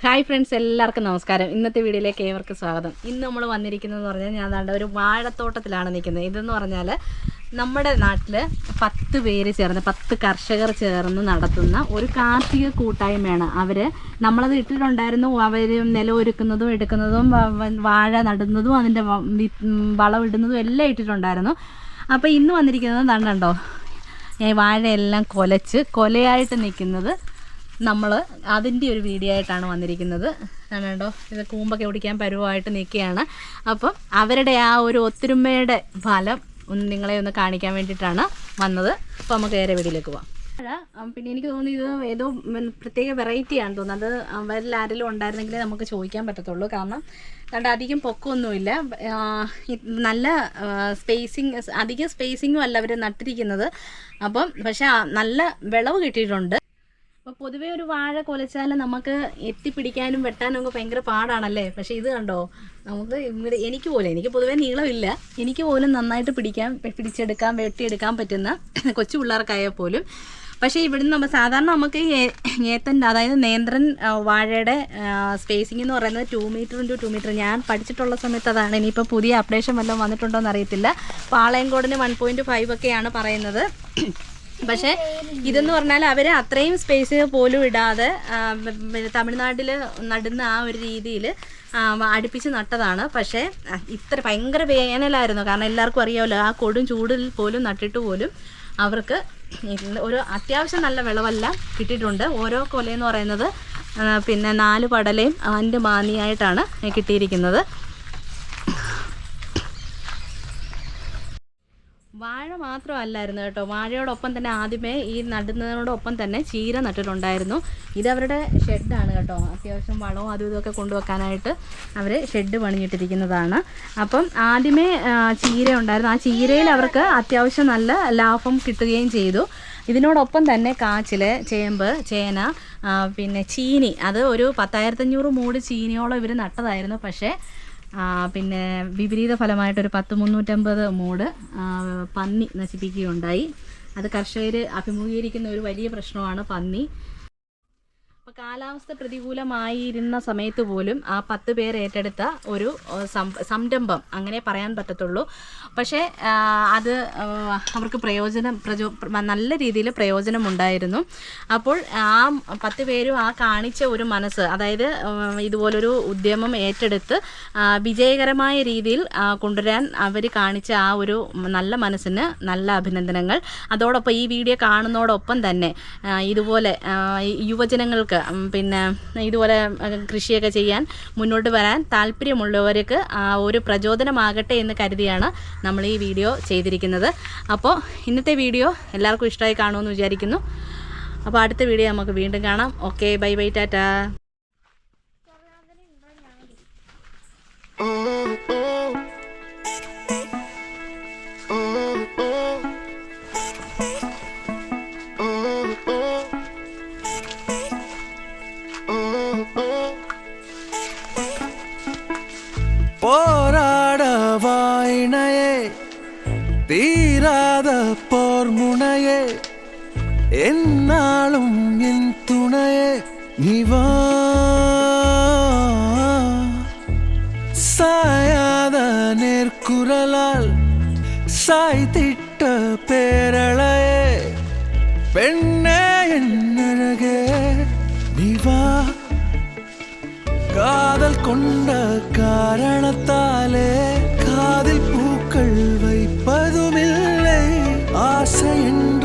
Hi friends എല്ലാവർക്കും നമസ്കാരം. ഇന്നത്തെ വീഡിയോയിലേക്ക് ഏവർക്കും സ്വാഗതം. ഇന്ന് നമ്മൾ വന്നിരിക്കുന്നതെന്ന് പറഞ്ഞാൽ ഞാൻ ദാണ്ട ഒരു വാഴത്തോട്ടത്തിലാണ് നിൽക്കുന്നത്. ഇതെന്ന് പറഞ്ഞാൽ നമ്മുടെ നാട്ടിൽ പത്ത് പേര് ചേർന്ന് പത്ത് കർഷകർ ചേർന്ന് നടത്തുന്ന ഒരു കാർഷിക കൂട്ടായ്മയാണ് അവർ നമ്മളത് ഇട്ടിട്ടുണ്ടായിരുന്നു. അവർ നിലമൊരുക്കുന്നതും എടുക്കുന്നതും വാഴ നടുന്നതും അതിന്റെ വളമിടുന്നതും എല്ലാം ഇട്ടിട്ടുണ്ടായിരുന്നു. അപ്പോൾ ഇന്ന് വന്നിരിക്കുന്നത് ദണ്ടോ വാഴയെല്ലാം കൊലച്ച് കൊലയായിട്ട് നിൽക്കുന്നത് നമ്മൾ അതിന്റെ ഒരു വീഡിയോ ആയിട്ടാണ് വന്നിരിക്കുന്നത്. കണ്ടോ ഇത് കൂമ്പൊക്കെ ഓടിക്കാൻ പരുവമായിട്ട് നിൽക്കുകയാണ്. അപ്പം അവരുടെ ആ ഒരു ഒത്തൊരുമയുടെ ഫലം ഒന്ന് നിങ്ങളെ ഒന്ന് കാണിക്കാൻ വേണ്ടിയിട്ടാണ് വന്നത്. അപ്പോൾ നമുക്ക് ഏറെ വീഡിയോയിലേക്ക് പോവാം. പിന്നെ എനിക്ക് തോന്നുന്നു ഇത് ഏതോ പ്രത്യേക വെറൈറ്റി ആണെന്ന് തോന്നുന്നത് അവരിൽ ആരെങ്കിലും ഉണ്ടായിരുന്നെങ്കിലേ നമുക്ക് ചോദിക്കാൻ പറ്റത്തുള്ളൂ. കാരണം കണ്ട അധികം പൊക്കമൊന്നുമില്ല. നല്ല സ്പേസിങ് അധികം സ്പേസിങ്ങും അല്ല അവർ നട്ടിരിക്കുന്നത്. അപ്പം പക്ഷെ നല്ല വിളവ് കിട്ടിയിട്ടുണ്ട്. അപ്പോൾ പൊതുവേ ഒരു വാഴ കൊലച്ചാൽ നമുക്ക് എത്തിപ്പിടിക്കാനും വെട്ടാനും ഒക്കെ ഭയങ്കര പാടാണല്ലേ? പക്ഷേ ഇത് കണ്ടോ? നമുക്ക് ഇവിടെ എനിക്ക് പോലും എനിക്ക് പൊതുവേ നീളമില്ല. എനിക്ക് പോലും നന്നായിട്ട് പിടിക്കാൻ പിടിച്ചെടുക്കാൻ വെട്ടിയെടുക്കാൻ പറ്റുന്ന കൊച്ചു പിള്ളേർക്കായാൽ പോലും. പക്ഷേ ഇവിടുന്ന് നമ്മൾ സാധാരണ നമുക്ക് ഏത്തന്റെ അതായത് നേന്ത്രൻ വാഴയുടെ സ്പേസിംഗ് എന്ന് പറയുന്നത് two metre into two metre ഞാൻ പഠിച്ചിട്ടുള്ള സമയത്ത് അതാണ്. ഇനിയിപ്പോൾ പുതിയ അപ്ഡേഷൻ വല്ലതും വന്നിട്ടുണ്ടോ എന്ന് അറിയത്തില്ല. പാളയംകോടിന് വൺ പോയിന്റ് ഫൈവ് ഒക്കെയാണ് പറയുന്നത്. പക്ഷേ ഇതെന്ന് പറഞ്ഞാൽ അവർ അത്രയും സ്പേസ് പോലും ഇടാതെ തമിഴ്നാട്ടിൽ നടുന്ന ആ ഒരു രീതിയിൽ അടുപ്പിച്ച് നട്ടതാണ്. പക്ഷേ ഇത്ര ഭയങ്കര വേനലായിരുന്നു. കാരണം എല്ലാവർക്കും അറിയാമല്ലോ ആ കൊടും ചൂടിൽ പോലും നട്ടിട്ട് പോലും അവർക്ക് ഒരു അത്യാവശ്യം നല്ല വിളവെല്ലാം കിട്ടിയിട്ടുണ്ട്. ഓരോ കൊലയെന്ന് പറയുന്നത് പിന്നെ നാല് പടലയും അതിന്റെ മാനിയായിട്ടാണ് കിട്ടിയിരിക്കുന്നത്. വാഴ മാത്രമല്ലായിരുന്നു കേട്ടോ. വാഴയോടൊപ്പം തന്നെ ആദ്യമേ ഈ നടുന്നതിനോടൊപ്പം തന്നെ ചീര നട്ടിട്ടുണ്ടായിരുന്നു. ഇതവരുടെ ഷെഡാണ് കേട്ടോ. അത്യാവശ്യം വളവും അതും ഇതൊക്കെ കൊണ്ടുവെക്കാനായിട്ട് അവർ ഷെഡ് പണിഞ്ഞിട്ടിരിക്കുന്നതാണ്. അപ്പം ആദ്യമേ ചീര ഉണ്ടായിരുന്നു. ആ ചീരയിൽ അവർക്ക് അത്യാവശ്യം നല്ല ലാഭം കിട്ടുകയും ചെയ്തു. ഇതിനോടൊപ്പം തന്നെ കാച്ചിൽ ചേമ്പ് ചേന പിന്നെ ചീനി. അത് ഒരു പത്തായിരത്തഞ്ഞൂറ് മൂട് ചീനിയോളം ഇവർ നട്ടതായിരുന്നു. പക്ഷേ പിന്നെ വിപരീത ഫലമായിട്ടൊരു പത്ത് മുന്നൂറ്റമ്പത് മൂട് പന്നി നശിപ്പിക്കുകയുണ്ടായി. അത് കർഷകർ അഭിമുഖീകരിക്കുന്ന ഒരു വലിയ പ്രശ്നമാണ് പന്നി. അപ്പോൾ കാലാവസ്ഥ പ്രതികൂലമായിരുന്ന സമയത്ത് പോലും ആ പത്ത് പേർ ഏറ്റെടുത്ത ഒരു സംരംഭം അങ്ങനെ പറയാൻ പറ്റത്തുള്ളൂ. പക്ഷേ അത് അവർക്ക് പ്രയോജനം പ്രചോ നല്ല രീതിയിൽ പ്രയോജനമുണ്ടായിരുന്നു. അപ്പോൾ ആ പത്ത് പേരും ആ കാണിച്ച ഒരു മനസ്സ് അതായത് ഇതുപോലൊരു ഉദ്യമം ഏറ്റെടുത്ത് വിജയകരമായ രീതിയിൽ കൊണ്ടുവരാൻ അവർ കാണിച്ച ആ ഒരു നല്ല മനസ്സിന് നല്ല അഭിനന്ദനങ്ങൾ. അതോടൊപ്പം ഈ വീഡിയോ കാണുന്നതോടൊപ്പം തന്നെ ഇതുപോലെ യുവജനങ്ങൾക്ക് പിന്നെ ഇതുപോലെ കൃഷിയൊക്കെ ചെയ്യാൻ മുന്നോട്ട് വരാൻ താല്പര്യമുള്ളവർക്ക് ഒരു പ്രചോദനമാകട്ടെ എന്ന് കരുതിയാണ് നമ്മൾ ഈ വീഡിയോ ചെയ്തിരിക്കുന്നത്. അപ്പോൾ ഇന്നത്തെ വീഡിയോ എല്ലാവർക്കും ഇഷ്ടമായി കാണുമെന്ന് വിചാരിക്കുന്നു. അപ്പോൾ അടുത്ത വീഡിയോ നമുക്ക് വീണ്ടും കാണാം. Okay bye bye tata. போராட வாயினையே தீராத போர் முனையே என்னாலும் என் துணையே நிவா சாயாத நேர்குரலால் சாய்த்திட்ட பேரழையே பெண்ணே என் அழகே நிவா காதல் கொண்ட காரணத்தாலே காதில் பூக்கள் வைப்பதுமில்லை. ஆசை என்ற